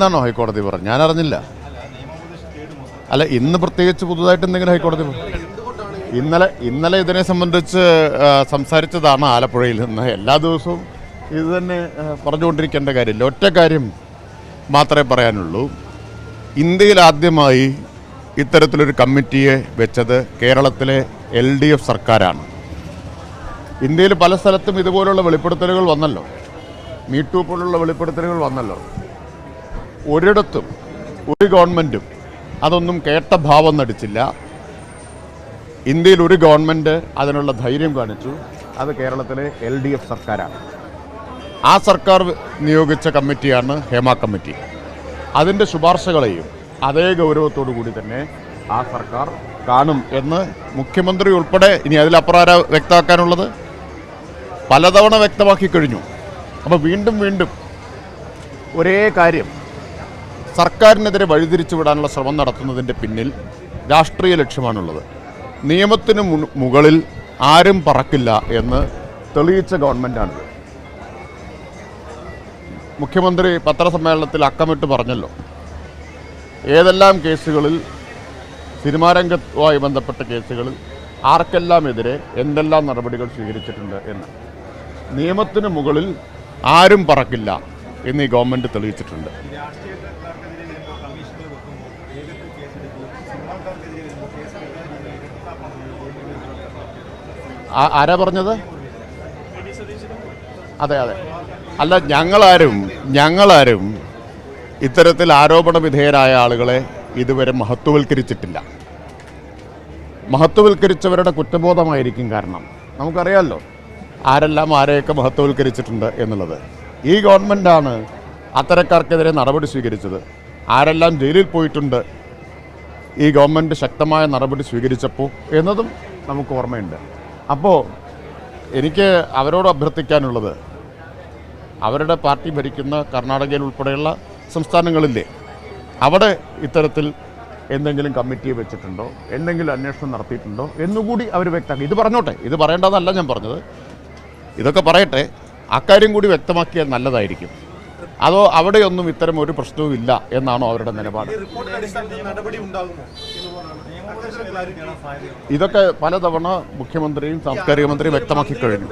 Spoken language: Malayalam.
എന്നാണോ ഹൈക്കോടതി പറഞ്ഞത്? ഞാൻ അറിഞ്ഞില്ല അല്ല ഇന്ന് പ്രത്യേകിച്ച് പുതുതായിട്ട് എന്തെങ്കിലും ഹൈക്കോടതി? ഇന്നലെ ഇന്നലെ ഇതിനെ സംബന്ധിച്ച് സംസാരിച്ചതാണ് ആലപ്പുഴയിൽ നിന്ന്. എല്ലാ ദിവസവും ഇത് തന്നെ പറഞ്ഞുകൊണ്ടിരിക്കേണ്ട കാര്യമില്ല. ഒറ്റ കാര്യം മാത്രമേ പറയാനുള്ളൂ. ഇന്ത്യയിൽ ആദ്യമായി ഇത്തരത്തിലൊരു കമ്മിറ്റിയെ വെച്ചത് കേരളത്തിലെ എൽ ഡി എഫ് സർക്കാരാണ്. ഇന്ത്യയിൽ പല സ്ഥലത്തും ഇതുപോലുള്ള വെളിപ്പെടുത്തലുകൾ വന്നല്ലോ. മീറ്റു പോലുള്ള വെളിപ്പെടുത്തലുകൾ വന്നല്ലോ. ഒരിടത്തും ഒരു ഗവൺമെന്റും അതൊന്നും കേട്ട ഭാവം നടിച്ചില്ല. ഇന്ത്യയിൽ ഒരു ഗവൺമെന്റ് അതിനുള്ള ധൈര്യം കാണിച്ചു. അത് കേരളത്തിലെ എൽ ഡി എഫ് സർക്കാരാണ്. ആ സർക്കാർ നിയോഗിച്ച കമ്മിറ്റിയാണ് ഹേമ കമ്മിറ്റി. അതിന്റെ ശുപാർശകളെയും അതേ ഗൗരവത്തോടു കൂടി തന്നെ ആ സർക്കാർ കാണും എന്ന് മുഖ്യമന്ത്രി ഉൾപ്പെടെ ഇനി അതിലപ്പുറം വ്യക്തമാക്കാനുള്ളത് പലതവണ വ്യക്തമാക്കി കഴിഞ്ഞു. അപ്പോൾ വീണ്ടും വീണ്ടും ഒരേ കാര്യം സർക്കാരിനെതിരെ വഴിതിരിച്ചു വിടാനുള്ള ശ്രമം നടത്തുന്നതിന്റെ പിന്നിൽ രാഷ്ട്രീയ ലക്ഷ്യമാണുള്ളത്. നിയമത്തിന് മുകളിൽ ആരും പറക്കില്ല എന്ന് തെളിയിച്ച ഗവൺമെന്റാണിത് മുഖ്യമന്ത്രി പത്രസമ്മേളനത്തിൽ അക്കമിട്ട് പറഞ്ഞല്ലോ. ഏതെല്ലാം കേസുകളിൽ സിനിമാരംഗവുമായി ബന്ധപ്പെട്ട കേസുകളിൽ ആർക്കെല്ലാം എതിരെ എന്തെല്ലാം നടപടികൾ സ്വീകരിച്ചിട്ടുണ്ട് എന്ന്. നിയമത്തിന് മുകളിൽ ആരും പറക്കില്ല. എന്ന് ഈ ഗവൺമെന്റ് തെളിയിച്ചിട്ടുണ്ട്. ആരാ പറഞ്ഞത്? അതെ അതെ. അല്ല ഞങ്ങളാരും ഞങ്ങളാരും ഇത്തരത്തിൽ ആരോപണ വിധേയരായ ആളുകളെ ഇതുവരെ മഹത്വവൽക്കരിച്ചിട്ടില്ല. മഹത്വവൽക്കരിച്ചവരുടെ കുറ്റബോധമായിരിക്കും കാരണം. നമുക്കറിയാമല്ലോ ആരെല്ലാം ആരെയൊക്കെ മഹത്വവൽക്കരിച്ചിട്ടുണ്ട് എന്നുള്ളത്. ഈ ഗവൺമെന്റാണ് അത്തരക്കാർക്കെതിരെ നടപടി സ്വീകരിച്ചത്. ആരെല്ലാം ജയിലിൽ പോയിട്ടുണ്ട് ഈ ഗവൺമെന്റ് ശക്തമായ നടപടി സ്വീകരിച്ചപ്പോൾ എന്നതും നമുക്ക് ഓർമ്മയുണ്ട്. അപ്പോൾ എനിക്ക് അവരോട് അഭ്യർത്ഥിക്കാനുള്ളത് അവരുടെ പാർട്ടി ഭരിക്കുന്ന കർണാടകയിൽ ഉൾപ്പെടെയുള്ള സംസ്ഥാനങ്ങളില്ലേ അവിടെ ഇത്തരത്തിൽ എന്തെങ്കിലും കമ്മിറ്റി വെച്ചിട്ടുണ്ടോ എന്തെങ്കിലും അന്വേഷണം നടത്തിയിട്ടുണ്ടോ എന്നുകൂടി അവർ വ്യക്തമാക്കി. ഇത് പറഞ്ഞോട്ടെ ഇത് പറയേണ്ടതല്ല ഞാൻ പറഞ്ഞത്. ഇതൊക്കെ പറയട്ടെ അക്കാര്യം കൂടി വ്യക്തമാക്കിയാൽ നല്ലതായിരിക്കും. അതോ അവിടെയൊന്നും ഇത്തരം ഒരു പ്രശ്നവും ഇല്ല എന്നാണോ അവരുടെ നിലപാട്? ഇതൊക്കെ പലതവണ മുഖ്യമന്ത്രിയും സാംസ്കാരിക മന്ത്രിയും വ്യക്തമാക്കി കഴിഞ്ഞു.